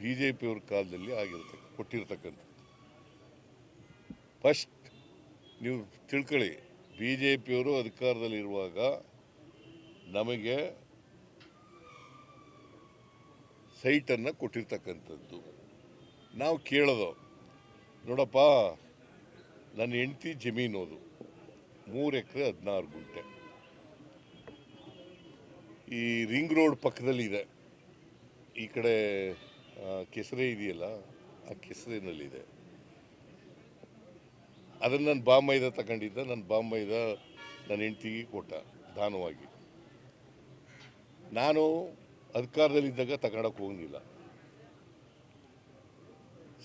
B J ಪಿಯವ್ರ ಕಾಲದಲ್ಲಿ ಆಗಿರ್ತ ಕೊಟ್ಟಿರ್ತಕ್ಕಂಥದ್ದು. First ನೀವು ತಿಳ್ಕೊಳ್ಳಿ ಬಿ ಜೆ ಪಿಯವರು ಅಧಿಕಾರದಲ್ಲಿರುವಾಗ ನಮಗೆ ಸೈಟನ್ನು ಕೊಟ್ಟಿರ್ತಕ್ಕಂಥದ್ದು. ನಾವು ಕೇಳೋದು, ನೋಡಪ್ಪ, ನನ್ನ ಹೆಂಡತಿ ಜಮೀನು ಅದು, ಮೂರು ಎಕರೆ ಹದಿನಾರು ಗುಂಟೆ. ಈ ರಿಂಗ್ ರೋಡ್ ಪಕ್ಕದಲ್ಲಿದೆ. ಈ ಕಡೆ ಕೆಸರೆ ಇದೆಯಲ್ಲ, ಆ ಕೆಸರಿನಲ್ಲಿದೆ. ಅದನ್ನು ನಾನು ಬಾಂಬೈದ ತಗೊಂಡಿದ್ದ ನನ್ನ ಬಾಂಬೈದ ನನ್ನ ಹೆಂಡತಿಗೆ ಕೊಟ್ಟ, ದಾನವಾಗಿ. ನಾನು ಅಧಿಕಾರದಲ್ಲಿದ್ದಾಗ ತಗೊಳಕ್ಕೆ ಹೋಗಿಲ್ಲ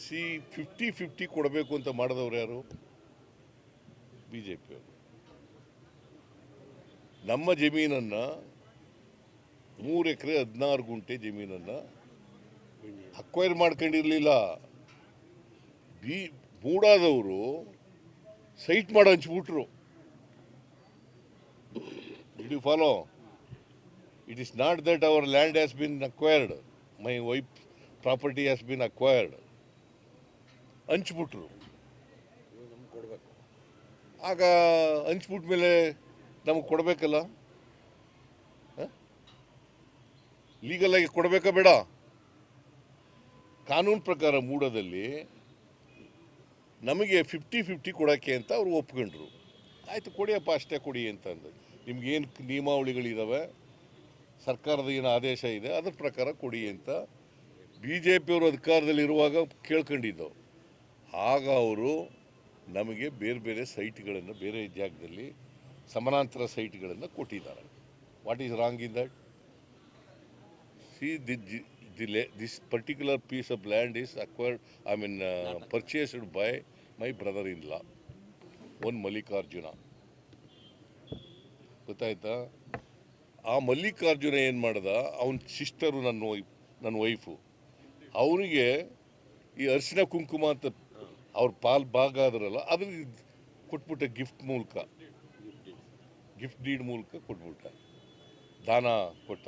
ಸಿ ಫಿಫ್ಟಿ ಫಿಫ್ಟಿ ಕೊಡಬೇಕು ಅಂತ ಮಾಡಿದವ್ರು ಯಾರು? ಬಿ ಜೆ ಪಿಯವರು ನಮ್ಮ ಜಮೀನನ್ನು ಮೂರು ಎಕರೆ ಹದಿನಾರು ಗುಂಟೆ ಜಮೀನನ್ನು ಅಕ್ವೈರ್ ಮಾಡ್ಕೊಂಡಿರಲಿಲ್ಲ. ಬಿ ಮೂಡಾದವರು ಸೈಟ್ ಮಾಡಿ ಹಂಚ್ಬಿಟ್ರು. You follow it is not that our land has been acquired my wife property has been acquired ಹಂಚ್ಬಿಟ್ರು. ಆಗ ಹಂಚ್ಬಿಟ್ಮೇಲೆ ನಮಗೆ ಕೊಡಬೇಕಲ್ಲ? ಲೀಗಲ್ ಆಗಿ ಕೊಡಬೇಕಾ ಬೇಡ? ಕಾನೂನು ಪ್ರಕಾರ ಮೂಡದಲ್ಲಿ ನಮಗೆ ಫಿಫ್ಟಿ ಫಿಫ್ಟಿ ಕೊಡೋಕ್ಕೆ ಅಂತ ಅವರು ಒಪ್ಕೊಂಡ್ರು. ಆಯಿತು ಕೊಡಿಯಪ್ಪ ಅಷ್ಟೇ ಕೊಡಿ ಅಂತ ಅಂದ ನಿಮ್ಗೇನು ನಿಯಮಾವಳಿಗಳಿದ್ದಾವೆ ಸರ್ಕಾರದ ಏನು ಆದೇಶ ಇದೆ, ಅದ್ರ ಪ್ರಕಾರ ಕೊಡಿ ಅಂತ ಬಿ ಜೆ ಪಿಯವರು ಅಧಿಕಾರದಲ್ಲಿರುವಾಗ ಕೇಳ್ಕೊಂಡಿದ್ದವು ಆಗ ಅವರು ನಮಗೆ ಬೇರೆ ಬೇರೆ ಸೈಟ್ಗಳನ್ನು, ಬೇರೆ ಜಾಗದಲ್ಲಿ ಸಮಾನಾಂತರ ಸೈಟ್ಗಳನ್ನು ಕೊಟ್ಟಿದ್ದಾರೆ. What is wrong in that see the the this particular piece land land is I I mean purchased by my brother in law one Mallikarjuna ಗೊತ್ತಾಯ್ತಾ? ಆ ಮಲ್ಲಿಕಾರ್ಜುನ ಏನು ಮಾಡ್ದ? ಅವನ ಸಿಸ್ಟರು ನನ್ನ ವೈಫ್ ನನ್ನ ವೈಫು ಅವನಿಗೆ ಈ ಅರಿಶಿನ ಕುಂಕುಮ ಅಂತ ಅವ್ರ ಪಾಲ್ ಭಾಗ ಆದ್ರಲ್ಲ ಅದ್ರ ಕೊಟ್ಬಿಟ್ಟ ಗಿಫ್ಟ್ ಮೂಲಕ. ಗಿಫ್ಟ್ ಡೀಡ್ ಮೂಲಕ ಕೊಟ್ಬಿಟ್ಟ. ದಾನ ಕೊಟ್ಟ.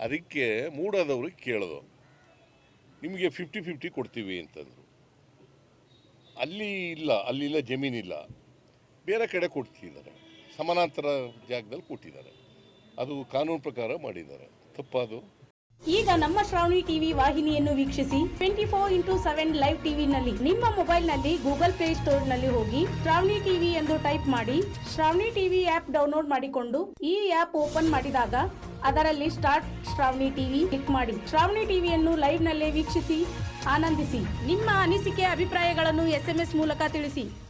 ಅದಕ್ಕೆ ಮೂಡದವರು ಕೇಳೋದು, ನಿಮಗೆ ಫಿಫ್ಟಿ ಫಿಫ್ಟಿ ಕೊಡ್ತೀವಿ ಅಂತಂದರು. ಅಲ್ಲಿ ಇಲ್ಲ, ಅಲ್ಲಿಲ್ಲ, ಜಮೀನಿಲ್ಲ. ಬೇರೆ ಕಡೆ ಕೊಡ್ತಿದ್ದಾರೆ. ಸಮಾನಾಂತರ ಜಾಗದಲ್ಲಿ ಕೊಟ್ಟಿದ್ದಾರೆ. ಅದು ಕಾನೂನು ಪ್ರಕಾರ ಮಾಡಿದ್ದಾರೆ. ತಪ್ಪದು? ಈಗ ನಮ್ಮ ಶ್ರಾವಣಿ ಟಿವಿ ವಾಹಿನಿಯನ್ನು ವೀಕ್ಷಿಸಿ twenty four into seven live ಟಿವಿನಲ್ಲಿ. ನಿಮ್ಮ ಮೊಬೈಲ್ನಲ್ಲಿ ಗೂಗಲ್ ಪ್ಲೇ ಸ್ಟೋರ್ನಲ್ಲಿ ಹೋಗಿ ಶ್ರಾವಣಿ ಟಿವಿ ಎಂದು ಟೈಪ್ ಮಾಡಿ ಶ್ರಾವಣಿ ಟಿವಿ ಆ್ಯಪ್ ಡೌನ್ಲೋಡ್ ಮಾಡಿಕೊಂಡು ಈ ಆ್ಯಪ್ ಓಪನ್ ಮಾಡಿದಾಗ ಅದರಲ್ಲಿ ಸ್ಟಾರ್ಟ್ ಶ್ರಾವಣಿ ಟಿವಿ ಕ್ಲಿಕ್ ಮಾಡಿ. ಶ್ರಾವಣಿ ಟಿವಿಯನ್ನು ಲೈವ್ನಲ್ಲೇ ವೀಕ್ಷಿಸಿ, ಆನಂದಿಸಿ. ನಿಮ್ಮ ಅನಿಸಿಕೆ, ಅಭಿಪ್ರಾಯಗಳನ್ನು ಎಸ್ಎಂಎಸ್ ಮೂಲಕ ತಿಳಿಸಿ.